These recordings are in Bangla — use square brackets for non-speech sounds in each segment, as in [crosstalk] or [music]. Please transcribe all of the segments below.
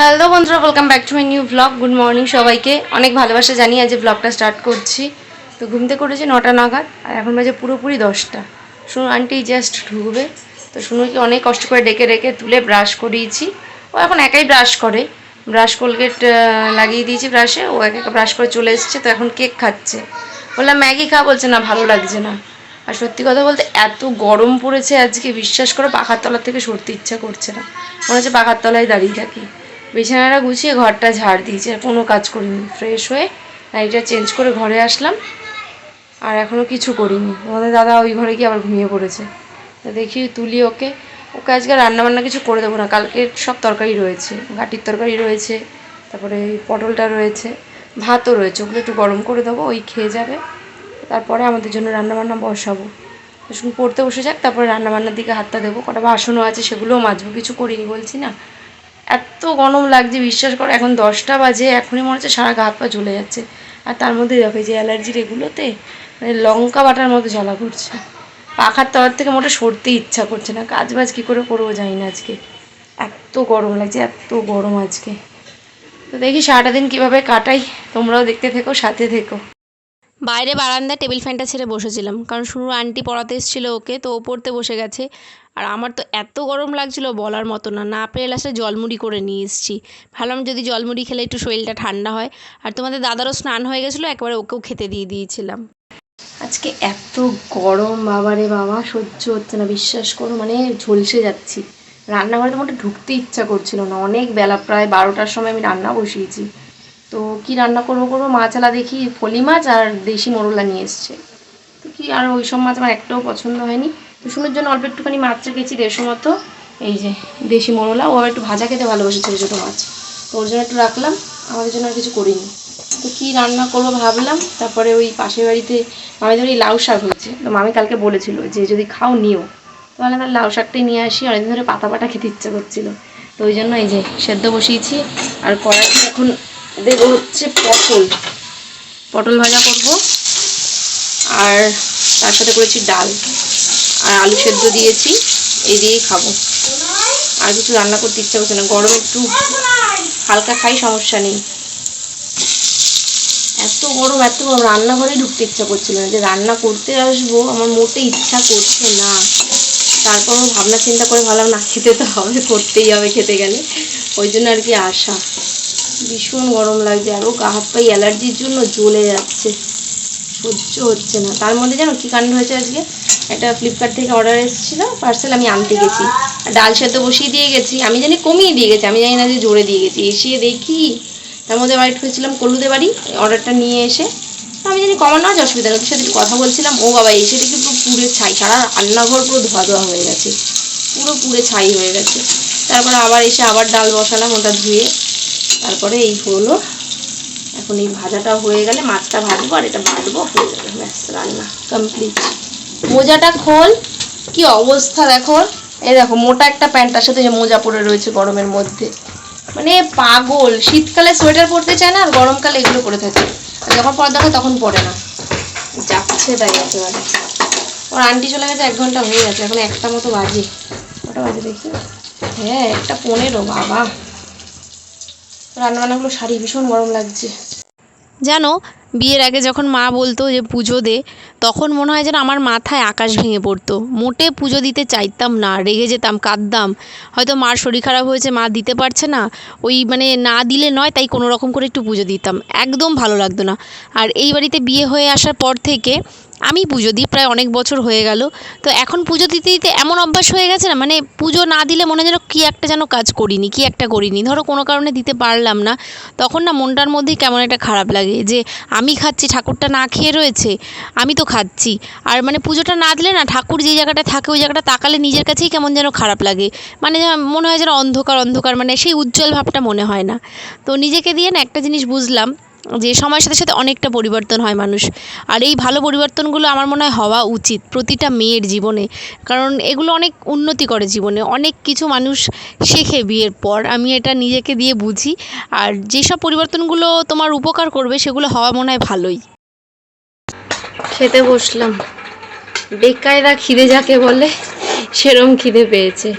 হ্যালো বন্ধুরা welcome back to my new blog good morning সবাইকে। অনেক ভালোবাসা জানি আজ ব্লগটা স্টার্ট করছি। তো ঘুমতে করেছি নটা নাগাদ, আর এখন বাজে পুরোপুরি দশটা। শুনু আন্টি জাস্ট ঢুকবে। তো শুনুকে অনেক কষ্ট করে ডেকে ডেকে তুলে ব্রাশ করিয়েছি। ও এখন একাই ব্রাশ করে। ব্রাশ কোলগেট লাগিয়ে দিয়েছি ব্রাশে ও এক একা ব্রাশ করে চলে এসেছে, তো এখন কেক খাচ্ছে। বললাম ম্যাগি খা, বলছে, না, ভালো লাগছে না। আর সত্যি কথা বলতে, এত গরম পড়েছে আজকে, বিশ্বাস করে, পাখার তলা থেকে সরতে ইচ্ছা করছে না। মনে হচ্ছে পাখার তলায় দাঁড়িয়ে থাকি। বিছানাটা গুছিয়ে ঘরটা ঝাড় দিয়েছি, আর কোনো কাজ করিনি। ফ্রেশ হয়ে নাইটটা চেঞ্জ করে ঘরে আসলাম, আর এখনও কিছু করিনি। আমাদের দাদা ওই ঘরে গিয়ে আবার ঘুমিয়ে পড়েছে। দেখি তুলি ওকে। ওকে আজকে রান্নাবান্না কিছু করে দেবো না, কালকে সব তরকারি রয়েছে ঘাটির তরকারি রয়েছে, তারপরে পটলটা রয়েছে, ভাতও রয়েছে, ওগুলো একটু গরম করে দেবো, ওই খেয়ে যাবে। তারপরে আমাদের জন্য রান্নাবান্না বসাবো। শুধু পড়তে বসে যাক, তারপরে রান্নাবান্নার দিকে হাতটা দেবো, কটা বাসনও আছে সেগুলোও মাজবো, কিছু করিনি বলছি না। এত গরম লাগছে, বিশ্বাস করো, এখন দশটা বাজে, এখনই মনে হচ্ছে সারা গা পা জ্বলে যাচ্ছে। আর তার মধ্যে দেখো যে অ্যালার্জির এগুলোতে মানে লঙ্কা বাটার মতো জ্বালা করছে। পাখার তলার থেকে মোটে সরতে ইচ্ছা করছে না কাজ বাজ কী করে করব জানি না আজকে। এত গরম লাগছে, এত গরম আজকে। তো দেখি সারাটা দিন কীভাবে কাটাই, তোমরাও দেখতে থেকো, সাথে থেকো। বাইরে বারান্দায় টেবিল ফ্যানটা ছেড়ে বসেছিলাম, কারণ শুরু আন্টি পড়াতে এসেছিল ওকে, তো ও পড়তে বসে গেছে। আর আমার তো এত গরম লাগছিল বলার মতো না না পেরে লাস্টে জলমুড়ি করে নিয়ে এসেছি। ভাবলাম যদি জলমুড়ি খেলে একটু শরীরটা ঠান্ডা হয়। আর তোমাদের দাদারও স্নান হয়ে গেছিল, একবারে ওকেও খেতে দিয়ে দিয়েছিলাম। আজকে এত গরম, বাবারে বাবা, সহ্য হচ্ছে না, বিশ্বাস করো মানে ঝলসে যাচ্ছি। রান্নাঘরে তো মোটে ঢুকতে ইচ্ছা করছিল না, অনেক বেলা, প্রায় বারোটার সময় আমি রান্না বসিয়েছি। তো কি রান্না করব করব? মাছালা দেখি, ফলি মাছ আর দেশি মোরলা নিয়ে এসছে। তো কি আর ওই সব মাছ আমার একটাও পছন্দ হয়নি। তো শুনোর জন্য অল্প একটুখানি মাছ রেখেছি দেড়শো মতো। এই যে দেশি মোরলা, ও একটু ভাজা খেতে ভালোবাসে ছোটো ছোটো মাছ। তো ওর জন্য একটু রাখলাম, আমাদের জন্য আর কিছু করিনি। তো কি রান্না করব ভাবলাম, তারপরে ওই পাশের বাড়িতে মামিদের ওই লাউ শাক হয়েছে। তো মামি কালকে বলেছিল যে যদি খাও নিও। তো বললাম লাউ শাকটাই নিয়ে আসি, অনেকদিন ধরে পাতা পাতা খেতে ইচ্ছা করছিল। তো ওই জন্য এই যে সেদ্ধ বসিয়েছি। আর কড়াইতে এখন দেবো হচ্ছে পটল। পটল ভাজা করব। আর তার সাথে করেছি ডাল। আর আলু সেদ্ধ দিয়েছি। এই দিয়েই খাব। আর কিছু রান্না করতে ইচ্ছা করছে না। গরম একটু হালকা খাই, সমস্যা নেই। এত গরম এত গরম। রান্নাঘরে ঢুকতে ইচ্ছা করছিল না যে রান্না করতে আসব। আমার মোটে ইচ্ছা করছে না। তারপরও ভাবনা চিন্তা করে ভাবলাম, না, খেতে তো হবে, করতেই হবে খেতে গেলে। ওই জন্য আর কি আশা। ভীষণ গরম লাগছে আরও গা হাত পাই অ্যালার্জির জন্য জ্বলে যাচ্ছে। সহ্য হচ্ছে না। তার মধ্যে জানো কী কাণ্ড হয়েছে আজকে? একটা ফ্লিপকার্ট থেকে অর্ডার এসেছিল পার্সেল আমি আনতে গেছি। আর ডাল সেদ্ধ বসিয়ে দিয়ে গেছি। আমি জানি কমিয়ে দিয়ে গেছি, আমি জানি না যে জোরে দিয়ে গেছি। এসে দেখি তার মধ্যে বাড়ি ঢুকেছিলাম কলুদে বাড়ি অর্ডারটা নিয়ে এসে। আমি জানি কমানো আছে অসুবিধা নেই সাথে কথা বলছিলাম। ও বাবা, এসে দেখি পুরো পুড়ে ছাই, সারা রান্নাঘর পুরো ধোয়া ধোয়া হয়ে গেছে। পুরো পুড়ে ছাই হয়ে গেছে। তারপরে আবার এসে আবার ডাল বসালাম, ওটা ধুয়ে তারপরে এই হলো। এখন এই ভাজাটা হয়ে গেলে মাছটা ভাজবো আর এটা বাটবো হয়ে যাবে। ব্যাস, রান্না কমপ্লিট মোজাটা খোল। কি অবস্থা দেখো। এই দেখো, মোটা একটা প্যান্টার সাথে যে মোজা পরে রয়েছে গরমের মধ্যে। মানে পাগল। শীতকালে সোয়েটার পরতে চায় না, আর গরমকালে এগুলো পরে থাকে। যখন পরার দরকার তখন পরে না। যাচ্ছে তাই একেবারে। ওর আন্টি চলে গেছে, এক ঘণ্টা হয়ে গেছে, এখন একটা মতো বাজে। ওটা বাজে দেখি? হ্যাঁ একটা পনেরো, বাবা। রান্নাবান্নাগুলো শাড়ি ভীষণ গরম লাগছে। জানো, বিয়ের আগে যখন মা বলতো যে পুজো দে, তখন মনে হয় যেন আমার মাথায় আকাশ ভেঙে পড়তো। মোটে পুজো দিতে চাইতাম না, রেগে যেতাম, কাঁদতাম। হয়তো মার শরীর খারাপ হয়েছে, মা দিতে পারছে না। ওই মানে না দিলে নয়, তাই কোনো রকম করে একটু পুজো দিতাম। একদম ভালো লাগতো না। আর এই বাড়িতে বিয়ে হয়ে আসার পর থেকে আমি পুজো দিই, প্রায় অনেক বছর হয়ে গেল। তো এখন পুজো দিতে দিতে এমন অভ্যাস হয়ে গেছে না মানে পুজো না দিলে মনে যেন কী একটা যেন কাজ করিনি, কী একটা করিনি। ধরো কোনো কারণে দিতে পারলাম না, তখন না মনটার মধ্যেই কেমন একটা খারাপ লাগে যে আমি খাচ্ছি, ঠাকুরটা না খেয়ে রয়েছে, আমি তো খাচ্ছি। আর মানে পুজোটা না দিলে না ঠাকুর যে জায়গাটা থাকে ওই জায়গাটা তাকালে নিজের কাছেই কেমন যেন খারাপ লাগে। মানে মনে হয় যেন অন্ধকার অন্ধকার মানে সেই উজ্জ্বল ভাবটা মনে হয় না। তো নিজেকে দিয়ে না একটা জিনিস বুঝলাম যে সময়ের সাথে সাথে অনেকটা পরিবর্তন হয় মানুষ। আর এই ভালো পরিবর্তনগুলো আমার মনে হয় হওয়া উচিত প্রতিটা মেয়ের জীবনে। কারণ এগুলো অনেক উন্নতি করে জীবনে। অনেক কিছু মানুষ শেখে বিয়ের পর। আমি এটা নিজেকে দিয়ে বুঝি। আর যেসব পরিবর্তনগুলো তোমার উপকার করবে, সেগুলো হওয়া মনে হয় ভালোই। খেতে বসলাম। বেকায়দা খিদে যাকে বলে, সেরম খিদে পেয়েছে।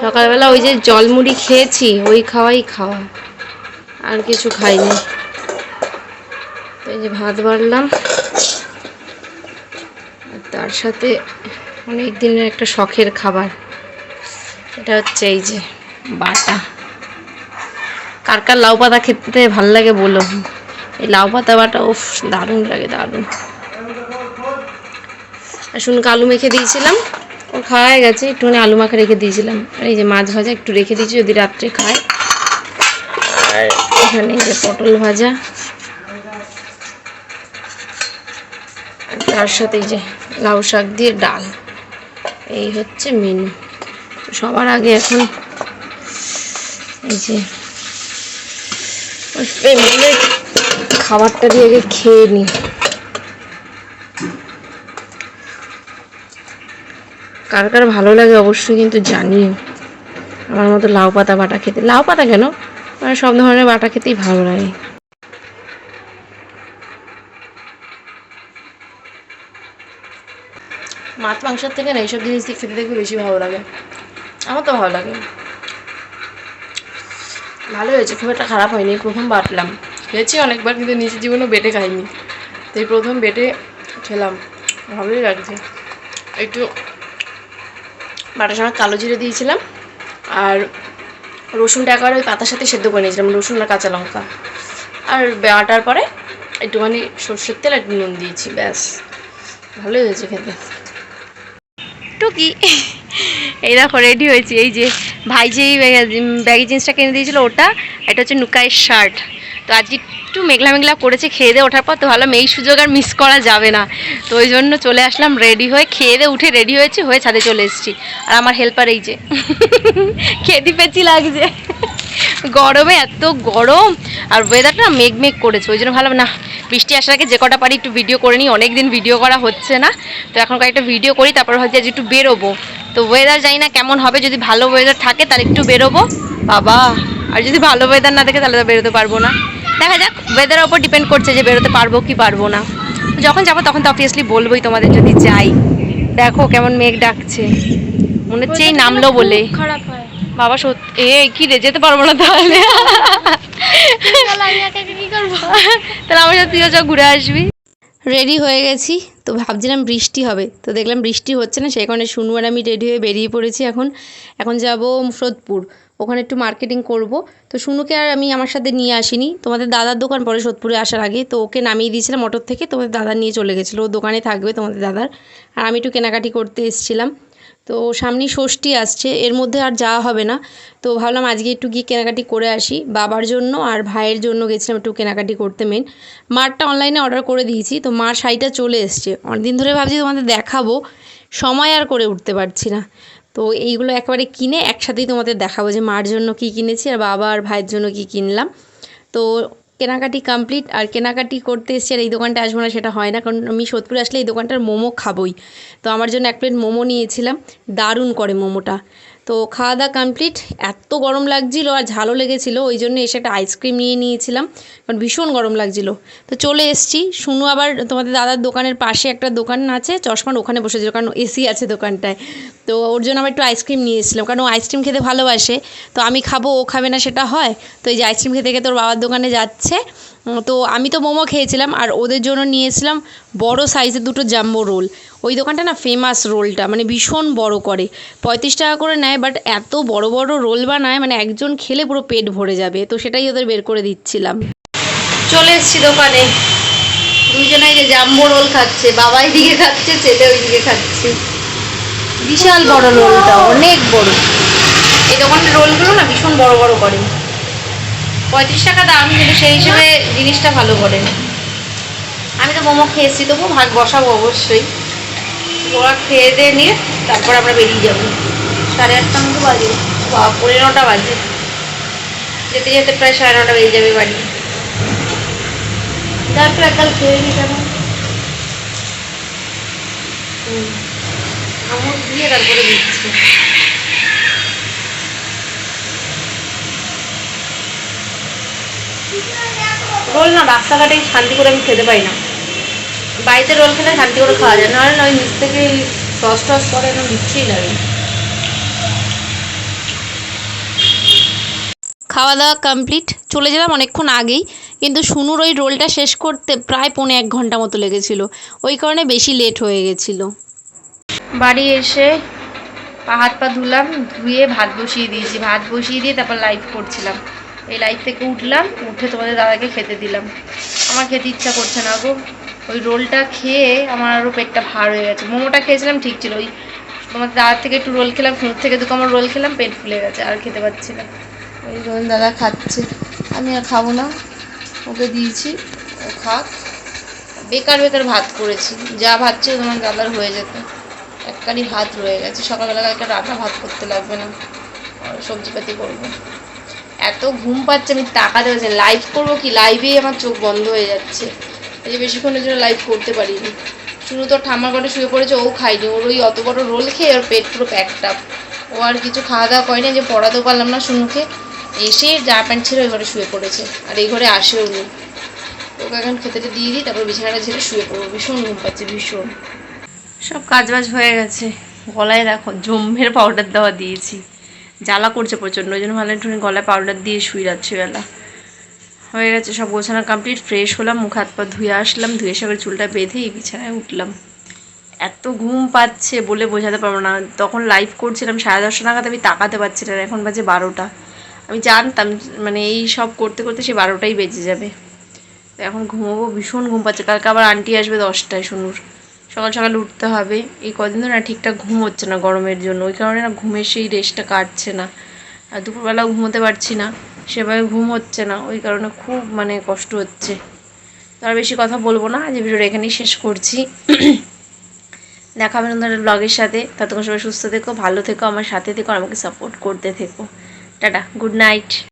সকালবেলা ওই যে জলমুড়ি খেয়েছি, ওই খাওয়াই খাওয়া। আর কিছু খাইনি। এই যে ভাত বাড়লাম। তার সাথে অনেক দিনের একটা শখের খাবার। এটা হচ্ছে এই যে বাটা। কার কার লাউ পাতা খেতে ভালো লাগে বলো এই লাউ পাতা বাটা উফ দারুণ লাগে দারুণ। আর শুনুন আলু মেখে দিয়েছিলাম। ও খাওয়া হয়ে গেছে একটুখানি আলু মাখা রেখে দিয়েছিলাম। আর এই যে মাছ ভাজা একটু রেখে দিয়েছি যদি রাত্রে খায়। আর এখানে এই যে পটল ভাজা। তার সাথে যে লাউ শাক দিয়ে ডাল। এই হচ্ছে মেনু সবার আগে এখন এই যে খাবারটা দিয়ে খেয়ে নিই। কার কার ভালো লাগে অবশ্যই কিন্তু জানিও। আমার মতো লাউ পাতা বাটা খেতে লাউ পাতা কেন? মানে সব ধরনের বাটা খেতেই ভালো লাগে। মাছ মাংসের থেকে না এইসব জিনিস খেতে দেখতে বেশি ভালো লাগে। আমার তো ভালো লাগে। ভালো হয়েছে, খুব একটা খারাপ হয়নি, প্রথম বাটলাম। খেয়েছি অনেকবার, কিন্তু নিজের জীবনেও বেটে খাইনি। তো এই প্রথম বেটে খেলাম, ভালোই লাগছে। একটু বাটার সময় কালো জিরে দিয়েছিলাম, আর রসুনটা একবার ওই পাতার সাথে সেদ্ধ করে নিয়েছিলাম, রসুন আর কাঁচা লঙ্কা। আর বাটার পরে একটুখানি সর্ষের তেল একটু নুন দিয়েছি, ব্যাস। ভালোই হয়েছে খেতে। টুকি এই দেখো রেডি হয়েছি। এই যে ভাই যেই ব্যাগি জিন্সটা কিনে দিয়েছিল ওটা, এটা হচ্ছে নুকায়ের শার্ট। তো আজকে একটু মেঘলা মেঘলা করেছে, খেয়ে দিয়ে ওঠার পর তো ভাবলাম এই সুযোগ আর মিস করা যাবে না। তো ওই জন্য চলে আসলাম রেডি হয়ে, খেয়ে দিয়ে উঠে রেডি হয়েছি, হয়ে ছাদে চলে এসেছি। আর আমার হেল্পার এই যে। [laughs] খেয়ে পেয়েছি লাগছে। গরমে, এত গরম। আর ওয়েদারটা না মেঘ মেঘ করেছে, ওই জন্য ভালো না। বৃষ্টি আসার আগে যে কটা পারি একটু ভিডিও করে নিই অনেক দিন ভিডিও করা হচ্ছে না। তো এখন কয়েকটা ভিডিও করি, তারপর হয়তো আজ একটু বেরোবো। তো ওয়েদার জানি না কেমন হবে, যদি ভালো ওয়েদার থাকে তাহলে একটু বেরোবো। বাবা, আর যদি ভালো ওয়েদার না থাকে তাহলে তো বেরোতে পারব না। দেখা যাক ওয়েদারের ওপর ডিপেন্ড করছে যে বেরোতে পারব কি পারব না। যখন যাব তখন তো অবভিয়াসলি বলবোই তোমাদের যদি যাই। দেখো কেমন মেঘ ডাকছে। মনে হচ্ছে এই নামলো বলে। খারাপ হয়। বাবা সত্যি এ কি রে যেতে পারব না তাহলে? তাহলে আমার সাথে তুইও যা ঘুরে আসবি। রেডি হয়ে গেছি। তো ভাবছিলাম বৃষ্টি হবে। তো দেখলাম বৃষ্টি হচ্ছে না সেই কারণে শুনু আর আমি রেডি হয়ে বেরিয়ে পড়েছি এখন। এখন যাব সোদপুর। ওখানে একটু মার্কেটিং করব। তো শুনুকে আর আমি আমার সাথে নিয়ে আসিনি। তোমাদের দাদার দোকান পরে সোদপুরে আসার আগে। তো ওকে নামিয়ে দিয়েছিলাম অটোর থেকে। তোমাদের দাদা নিয়ে চলে গেছিল। ও দোকানে থাকবে তোমাদের দাদার। আর আমি একটু কেনাকাটি করতে এসেছিলাম। তো সামনেই ষষ্ঠী আসছে, এর মধ্যে আর যাওয়া হবে না। তো ভাবলাম আজকে একটু গিয়ে কেনাকাটি করে আসি, বাবার জন্য আর ভাইয়ের জন্য গেছিলাম একটু কেনাকাটি করতে মেন মারটা অনলাইনে অর্ডার করে দিয়েছি, তো মার শাড়িটা চলে এসছে। অনেকদিন ধরে ভাবছি তোমাদের দেখাবো, সময় আর করে উঠতে পারছি না। তো এইগুলো একবারে কিনে একসাথেই তোমাদের দেখাবো যে মার জন্য কী কিনেছি আর বাবা আর ভাইয়ের জন্য কী কিনলাম। তো কেনাকাটি কমপ্লিট আর কেনাকাটি করতে এসছি আর এই দোকানটা আসব না, সেটা হয় না। কারণ আমি সোদপুরে আসলে এই দোকানটার মোমো খাবই। তো আমার জন্য এক প্লেট মোমো নিয়েছিলাম। দারুণ করে মোমোটা। তো খাওয়া দাওয়া কমপ্লিট এত গরম লাগছিল আর ঝালও লেগেছিল, ওই জন্য এসে একটা আইসক্রিম নিয়ে নিয়েছিলাম। কারণ ভীষণ গরম লাগছিল। তো চলে এসেছি। শুনু আবার তোমাদের দাদার দোকানের পাশে একটা দোকান আছে, চশমার ওখানে বসেছিল, কারণ এসি আছে দোকানটায়। তো ওর জন্য আবার একটু আইসক্রিম নিয়ে এসেছিলাম কারণ ও আইসক্রিম খেতে ভালোবাসে। তো আমি খাব, ও খাবে না, সেটা হয়। তো এই যে আইসক্রিম খেতে খেতে ওর বাবার দোকানে যাচ্ছে। তো আমি তো মোমো খেয়েছিলাম আর ওদের জন্য নিয়েছিলাম বড় সাইজের দুটো জাম্বো রোল। ওই দোকানটা না ফেমাস রোলটা মানে ভীষণ বড় করে। পঁয়ত্রিশ টাকা করে নেয় বাট এত বড় বড় রোল বানায় মানে একজন খেলে পুরো পেট ভরে যাবে। তো সেটাই ওদের বের করে দিচ্ছিলাম। চলে এসেছি দোকানে। দুজনাই যে জাম্বো রোল খাচ্ছে, বাবা দিকে খাচ্ছে, ছেলে ওইদিকে খাচ্ছে। বিশাল বড় রোলটা, অনেক বড়। এই দোকানের রোলগুলো না ভীষণ বড় বড় করে। পঁয়ত্রিশ টাকা দাম, কিন্তু সেই হিসেবে জিনিসটা ভালো করে আমি তো মোমো খেয়েছি তবু ভাগ বসাবো অবশ্যই। ওরা খেয়ে দিয়ে নিয়ে তারপর আমরা বেরিয়ে যাব। সাড়ে আটটা মতো বাজে। বা পনেরো নটা বাজে। যেতে যেতে প্রায় সাড়ে নটা বেজে যাবে বাড়ি। তারপর এককাল খেয়ে নি কেন? আমুল দিয়ে তারপরে দিচ্ছি। রোল না রাস্তাঘাটে শান্তি করে আমি খেতে পাই না। বাড়িতে রোল খেলে শান্তি করে খাওয়া যায় নাহলে না ওই নিচ থেকে টস টস করে একদম দিচ্ছেই লাগে। খাওয়া দাওয়া কমপ্লিট চলে যেতাম অনেকক্ষণ আগেই কিন্তু সুনুর ওই রোলটা শেষ করতে প্রায় পৌনে এক ঘণ্টা মতো লেগেছিলো। ওই কারণে বেশি লেট হয়ে গেছিল। বাড়ি এসে পা হাত পা ধুলাম ধুয়ে ভাত বসিয়ে দিয়েছি। ভাত বসিয়ে দিয়ে তারপর লাইভ করছিলাম। এই লাইট থেকে উঠলাম, উঠে তোমাদের দাদাকে খেতে দিলাম। আমার খেতে ইচ্ছা করছে না গো। ওই রোলটা খেয়ে আমার আরও পেটটা ভার হয়ে গেছে। মোমোটা খেয়েছিলাম, ঠিক ছিল। ওই তোমার দাদার থেকে একটু রোল খেলাম সুন্দর থেকে দু কামড় রোল খেলাম, পেট ফুলে গেছে, আর খেতে পাচ্ছি না। ওই রোল দাদা খাচ্ছে। আমি আর খাব না। ওকে দিয়েছি, ও খাক। বেকার বেকার ভাত করেছি। যা ভাত ছিল তোমার দাদার হয়ে যেত। একখানি ভাত রয়ে গেছে। সকালবেলা একটা রান্না ভাত করতে লাগবে না। সবজিপাতি করব। এত ঘুম পাচ্ছে, আমি তাকাতে পারছি লাইভ করব কি? লাইভেই আমার চোখ বন্ধ হয়ে যাচ্ছে। এই যে বেশিক্ষণের জন্য লাইভ করতে পারিনি। শুধু তো ঠাম্মার ঘরে শুয়ে পড়েছে, ও খাইনি ওর ওই অত বড় রোল খেয়ে ওর পেট পুরো প্যাকটা ও আর কিছু খাওয়া দাওয়া করেনি যে পড়াতেও পারলাম না শুনুকে এসে যা প্যান্ট ছিল ওই ঘরে শুয়ে পড়েছে। আর এই ঘরে আসেও নি ওকে এখন খেতেটা দিয়ে দিই, তারপর বিছানাটা ছেড়ে শুয়ে পড়ব। ভীষণ ঘুম পাচ্ছে, ভীষণ। সব কাজবাজ হয়ে গেছে। গলায় দেখো, জম্মের পাউডার দেওয়া দিয়েছি। জ্বালা করছে প্রচণ্ড, ওই জন্য ভালো একটু গলায় পাউডার দিয়ে শুয়ে শুই রাত্রিবেলা হয়ে গেছে, সব গোছানো কমপ্লিট ফ্রেশ হলাম, মুখ হাত পা ধুয়ে আসলাম, ধুয়ে সবার চুলটা বেঁধে এই বিছানায় উঠলাম। এত ঘুম পাচ্ছে বলে বোঝাতে পারব না। তখন লাইভ করছিলাম, সাড়ে দশটা নাগাদ আমি তাকাতে পারছি না এখন বাজে বারোটা। আমি জানতাম মানে এই সব করতে করতে সে বারোটাই বেজে যাবে। এখন ঘুমোবো, ভীষণ ঘুম পাচ্ছে। কালকে আবার আন্টি আসবে দশটায়, শুনুর। সকাল সকাল উঠতে হবে। এই কদিন ধরে না ঠিকঠাক ঘুম হচ্ছে না গরমের জন্য। ওই কারণে না ঘুমের সেই রেস্টটা কাটছে না। আর দুপুরবেলাও ঘুমোতে পারছি না। সেভাবে ঘুম হচ্ছে না। ওই কারণে খুব মানে কষ্ট হচ্ছে। তো আর বেশি কথা বলব না। আজ ভিডিওটা এখানেই শেষ করছি। দেখা হবে নতুন ব্লগের সাথে। ততক্ষণ সবাই সুস্থ থেকো, ভালো থেকো, আমার সাথে থেকো আমাকে সাপোর্ট করতে থেকো। Tata good night